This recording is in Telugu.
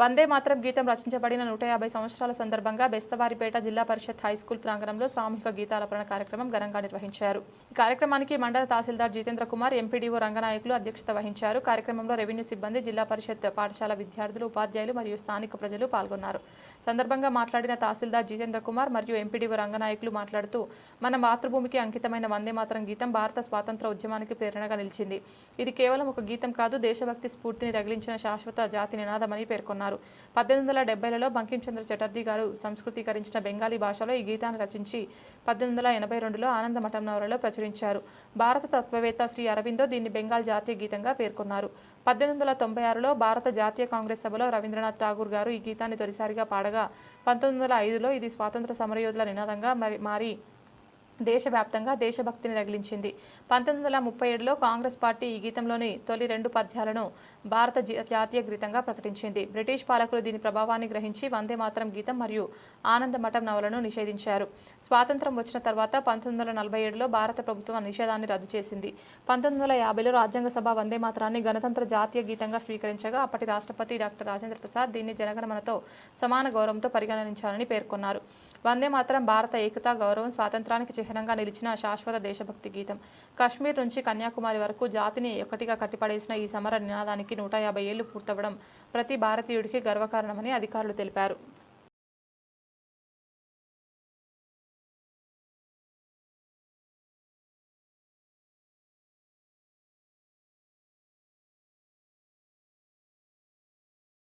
వందే మాత్రం గీతం రచించబడిన నూట యాభై సంవత్సరాల సందర్భంగా బెస్తవారిపేట జిల్లా పరిషత్ హైస్కూల్ ప్రాంగణంలో సామూహిక గీతాలపరణ కార్యక్రమం ఘనంగా నిర్వహించారు. ఈ కార్యక్రమానికి మండల తహసీల్దార్ జితేంద్ర కుమార్ ఎంపీడీఓ రంగనాయకులు అధ్యక్షత వహించారు. కార్యక్రమంలో రెవెన్యూ సిబ్బంది జిల్లా పరిషత్ పాఠశాల విద్యార్థులు ఉపాధ్యాయులు మరియు స్థానిక ప్రజలు పాల్గొన్నారు. సందర్భంగా మాట్లాడిన తహసీల్దార్ జితేంద్ర కుమార్ మరియు ఎంపీడీఓ రంగనాయకులు మాట్లాడుతూ మన మాతృభూమికి అంకితమైన వందే మాత్రం గీతం భారత స్వాతంత్ర ఉద్యమానికి ప్రేరణగా నిలిచింది. ఇది కేవలం ఒక గీతం కాదు దేశభక్తి స్ఫూర్తిని రగిలించిన శాశ్వత జాతి నినాదమని పేర్కొన్నారు. పద్దెనిమిది వందల డెబ్బైలలో బంకించంద్ర చటర్జీ గారు సంస్కృతీకరించిన బెంగాలీ భాషలో ఈ గీతాన్ని రచించి పద్దెనిమిది వందల ఎనభై రెండులో ఆనంద మఠం నవలలో ప్రచురించారు. భారత తత్వవేత్త శ్రీ అరవిందో దీన్ని బెంగాల్ జాతీయ గీతంగా పేర్కొన్నారు. పద్దెనిమిది వందల తొంభై ఆరులో భారత జాతీయ కాంగ్రెస్ సభలో రవీంద్రనాథ్ ఠాగూర్ గారు ఈ గీతాన్ని తొలిసారిగా పాడగా పంతొమ్మిది వందల ఐదులో ఇది స్వాతంత్ర సమరయోధుల నినాదంగా మరి మారి దేశవ్యాప్తంగా దేశభక్తిని రగిలించింది. పంతొమ్మిది వందల ముప్పై ఏడులో కాంగ్రెస్ పార్టీ ఈ గీతంలోని తొలి రెండు పద్యాలను భారత జీ- జాతీయ గీతంగా ప్రకటించింది. బ్రిటిష్ పాలకులు దీని ప్రభావాన్ని గ్రహించి వందే మాత్రం గీతం మరియు ఆనంద మఠం నవలను నిషేధించారు. స్వాతంత్రం వచ్చిన తర్వాత పంతొమ్మిది వందల నలభై ఏడులో భారత ప్రభుత్వం నిషేధాన్ని రద్దు చేసింది. పంతొమ్మిది వందల యాభైలో రాజ్యాంగ సభ వందే మాత్రాన్ని గణతంత్ర జాతీయ గీతంగా స్వీకరించగా అప్పటి రాష్ట్రపతి డాక్టర్ రాజేంద్ర ప్రసాద్ దీన్ని జనగణమనతో సమాన గౌరవంతో పరిగణించాలని పేర్కొన్నారు. వందే మాత్రం భారత ఏకత గౌరవం స్వాతంత్రానికి చిహ్నంగా నిలిచిన శాశ్వత దేశభక్తి గీతం. కాశ్మీర్ నుంచి కన్యాకుమారి వరకు జాతిని ఒకటిగా కట్టిపడేసిన ఈ సమర నినాదానికి నూట యాభై ఏళ్ళు పూర్తవడం ప్రతి భారతీయుడికి గర్వకారణమని అధికారులు తెలిపారు.